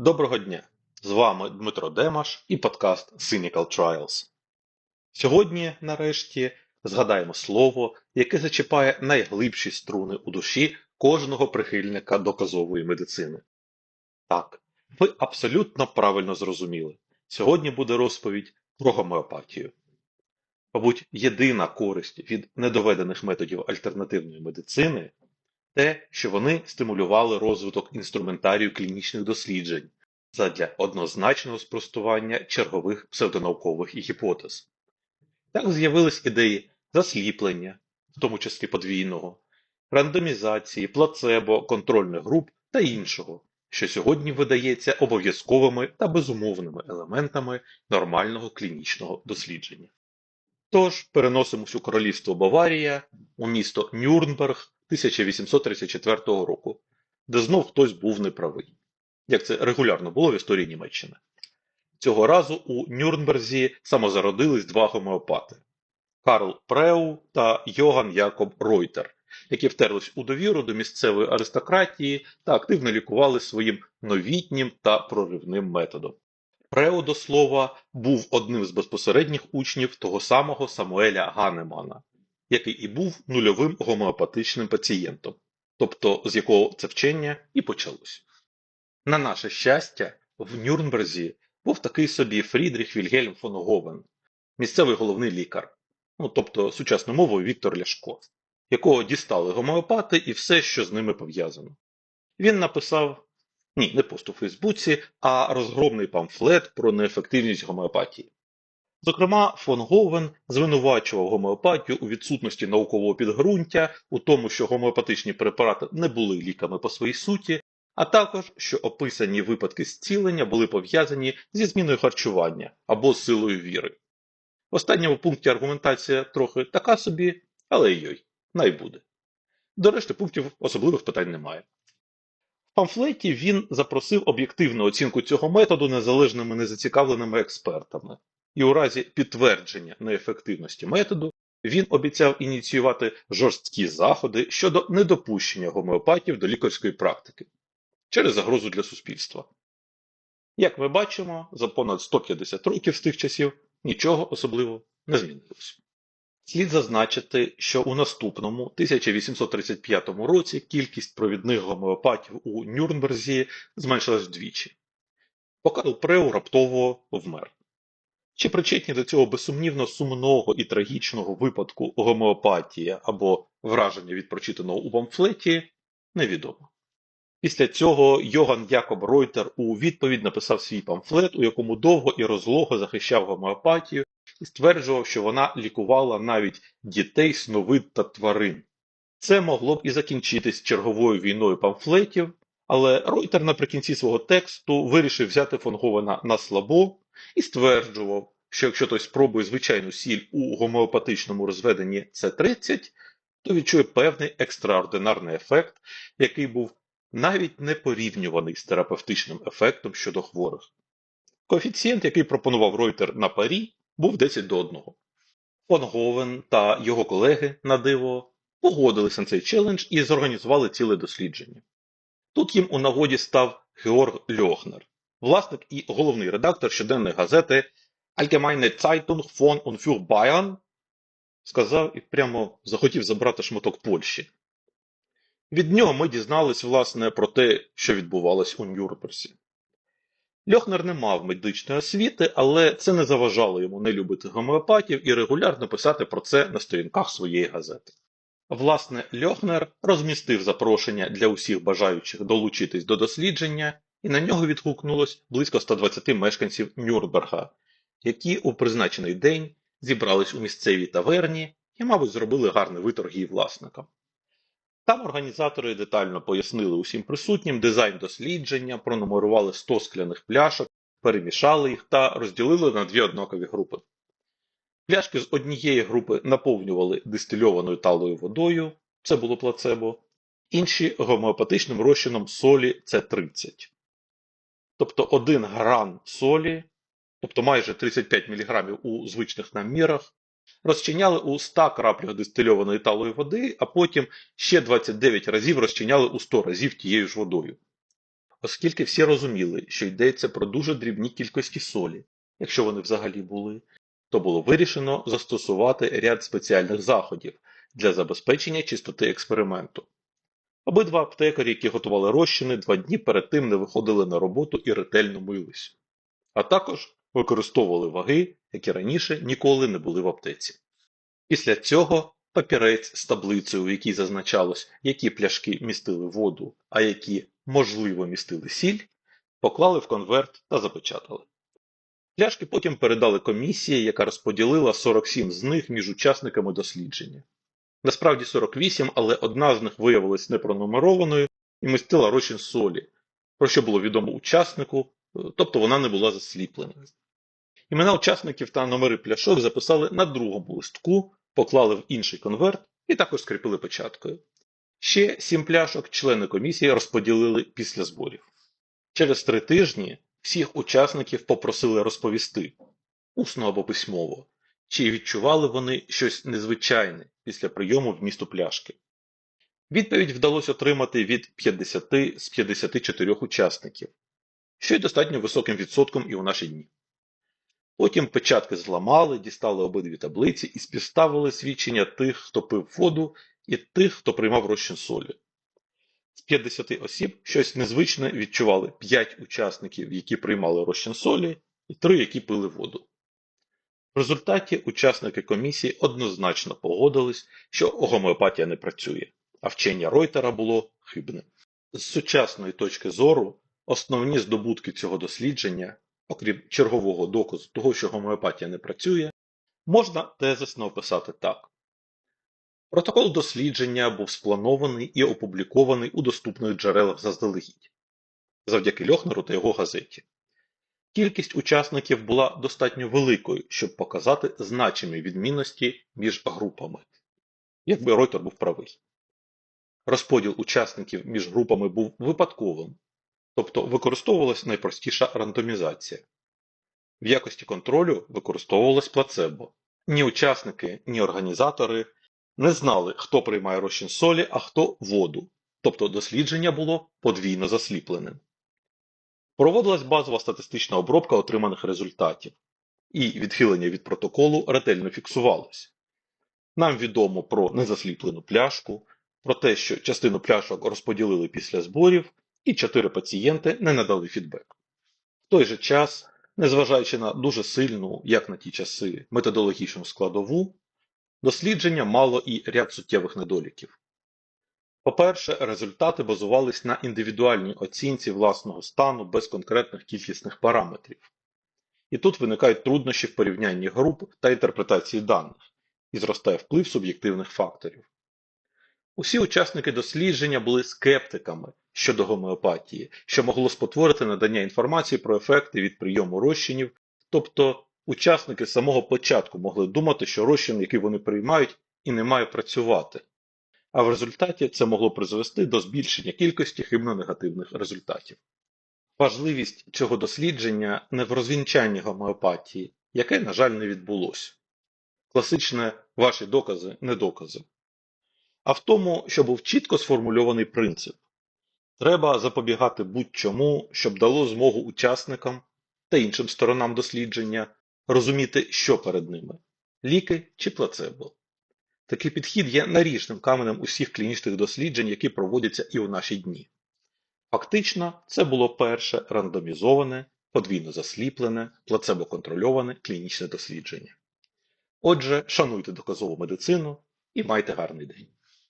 Доброго дня! З вами Дмитро Демаш і подкаст Cynical Trials. Сьогодні, нарешті, згадаємо слово, яке зачіпає найглибші струни у душі кожного прихильника доказової медицини. Так, ви абсолютно правильно зрозуміли. Сьогодні буде розповідь про гомеопатію. Мабуть, єдина користь від недоведених методів альтернативної медицини те, що вони стимулювали розвиток інструментарію клінічних досліджень задля однозначного спростування чергових псевдонаукових гіпотез. Так з'явились ідеї засліплення, в тому числі подвійного, рандомізації, плацебо, контрольних груп та іншого, що сьогодні видається обов'язковими та безумовними елементами нормального клінічного дослідження. Тож переносимось у королівство Баварія у місто Нюрнберг 1834 року, де знов хтось був неправий, як це регулярно було в історії Німеччини. Цього разу у Нюрнберзі самозародились два гомеопати Карл Преу та Йоган Якоб Ройтер, які втерлись у довіру до місцевої аристократії та активно лікували своїм новітнім та проривним методом. Преу, до слова, був одним з безпосередніх учнів того самого Самуеля Ганемана, який і був нульовим гомеопатичним пацієнтом, тобто з якого це вчення і почалось. На наше щастя, в Нюрнберзі був такий собі Фрідріх Вільгельм фон Говен, місцевий головний лікар, ну тобто сучасною мовою Віктор Ляшко, якого дістали гомеопати і все, що з ними пов'язано. Він написав ні, не пост у Фейсбуці, а розгромний памфлет про неефективність гомеопатії. Зокрема, фон Говен звинувачував гомеопатію у відсутності наукового підґрунтя, у тому, що гомеопатичні препарати не були ліками по своїй суті, а також, що описані випадки зцілення були пов'язані зі зміною харчування або силою віри. В останньому пункті аргументація трохи така собі, але йой, найбуде. До решти пунктів особливих питань немає. В памфлеті він запросив об'єктивну оцінку цього методу незалежними незацікавленими експертами, і у разі підтвердження неефективності методу він обіцяв ініціювати жорсткі заходи щодо недопущення гомеопатів до лікарської практики через загрозу для суспільства. Як ми бачимо, за понад 150 років з тих часів нічого особливо не змінилось. Слід зазначити, що у наступному 1835 році кількість провідних гомеопатів у Нюрнберзі зменшилась вдвічі. Покарл Преу раптово вмер. Чи причетні до цього безсумнівно сумного і трагічного випадку гомеопатія або враження від прочитаного у памфлеті, невідомо. Після цього Йоган Якоб Ройтер у відповідь написав свій памфлет, у якому довго і розлого захищав гомеопатію і стверджував, що вона лікувала навіть дітей, сновид та тварин. Це могло б і закінчитись черговою війною памфлетів, але Ройтер наприкінці свого тексту вирішив взяти фон Говена на слабо і стверджував, що якщо той спробує звичайну сіль у гомеопатичному розведенні С30, то відчує певний екстраординарний ефект, який був навіть не порівнюваний з терапевтичним ефектом щодо хворих. Коефіцієнт, який пропонував Ройтер на парі, був 10 до 1. Фон Говен та його колеги на диво погодилися на цей челендж і зорганізували ціле дослідження. Тут їм у нагоді став Георг Льохнер, власник і головний редактор щоденної газети Allgemeine Zeitung von und für Bayern, сказав і прямо захотів забрати шматок Польщі. Від нього ми дізнались, власне, про те, що відбувалось у Нюрнберзі. Льохнер не мав медичної освіти, але це не заважало йому не любити гомеопатів і регулярно писати про це на сторінках своєї газети. Власне, Льохнер розмістив запрошення для усіх бажаючих долучитись до дослідження, і на нього відгукнулось близько 120 мешканців Нюрнберга, які у призначений день зібрались у місцевій таверні і, мабуть, зробили гарний виторг її власникам. Там організатори детально пояснили усім присутнім дизайн дослідження, пронумерували 100 скляних пляшок, перемішали їх та розділили на дві однакові групи. Пляшки з однієї групи наповнювали дистильованою талою водою, це було плацебо, інші гомеопатичним розчином солі С30. Тобто 1 грам солі, тобто майже 35 мг у звичних намірах, розчиняли у 100 краплях дистильованої талої води, а потім ще 29 разів розчиняли у 100 разів тією ж водою. оскільки всі розуміли, що йдеться про дуже дрібні кількості солі, якщо вони взагалі були, то було вирішено застосувати ряд спеціальних заходів для забезпечення чистоти експерименту. Обидва аптекарі, які готували розчини, два дні перед тим не виходили на роботу і ретельно мились, а також використовували ваги, які раніше ніколи не були в аптеці. Після цього папірець з таблицею, в якій зазначалось, які пляшки містили воду, а які, можливо, містили сіль, поклали в конверт та запечатали. Пляшки потім передали комісії, яка розподілила 47 з них між учасниками дослідження. Насправді 48, але одна з них виявилась непронумерованою і містила розчин солі, про що було відомо учаснику, тобто вона не була засліпленою. Імена учасників та номери пляшок записали на другому листку, поклали в інший конверт і також скріпили печаткою. Ще сім пляшок члени комісії розподілили після зборів. Через три тижні всіх учасників попросили розповісти, усно або письмово, чи відчували вони щось незвичайне після прийому в місту пляшки. Відповідь вдалося отримати від 50 з 54 учасників, що й достатньо високим відсотком і у наші дні. Потім печатки зламали, дістали обидві таблиці і співставили свідчення тих, хто пив воду, і тих, хто приймав розчин солі. З 50 осіб щось незвичне відчували 5 учасників, які приймали розчин солі, і 3, які пили воду. В результаті учасники комісії однозначно погодились, що гомеопатія не працює, а вчення Ройтера було хибним. З сучасної точки зору, основні здобутки цього дослідження, окрім чергового доказу того, що гомеопатія не працює, можна тезисно описати так. Протокол дослідження був спланований і опублікований у доступних джерелах заздалегідь, завдяки Льохнеру та його газеті. Кількість учасників була достатньо великою, щоб показати значимі відмінності між групами, якби Ройтер був правий. Розподіл учасників між групами був випадковим, тобто використовувалась найпростіша рандомізація. В якості контролю використовувалось плацебо. Ні учасники, ні організатори не знали, хто приймає розчин солі, а хто воду, тобто дослідження було подвійно засліпленим. Проводилась базова статистична обробка отриманих результатів, і відхилення від протоколу ретельно фіксувалось. Нам відомо про незасліплену пляшку, про те, що частину пляшок розподілили після зборів, і чотири пацієнти не надали фідбек. В той же час, незважаючи на дуже сильну, як на ті часи, методологічну складову, дослідження мало і ряд суттєвих недоліків. По-перше, результати базувались на індивідуальній оцінці власного стану без конкретних кількісних параметрів. І тут виникають труднощі в порівнянні груп та інтерпретації даних, і зростає вплив суб'єктивних факторів. Усі учасники дослідження були скептиками щодо гомеопатії, що могло спотворити надання інформації про ефекти від прийому розчинів, тобто учасники з самого початку могли думати, що розчин, який вони приймають, і не має працювати а в результаті це могло призвести до збільшення кількості хибно-негативних результатів. Важливість цього дослідження не в розвінчанні гомеопатії, яке, на жаль, не відбулося. Класичне ваші докази не докази. А в тому, що був чітко сформульований принцип. Треба запобігати будь-чому, щоб дало змогу учасникам та іншим сторонам дослідження розуміти, що перед ними ліки чи плацебо. Такий підхід є наріжним каменем усіх клінічних досліджень, які проводяться і у наші дні. Фактично, це було перше рандомізоване, подвійно засліплене, плацебо-контрольоване клінічне дослідження. Отже, шануйте доказову медицину і майте гарний день.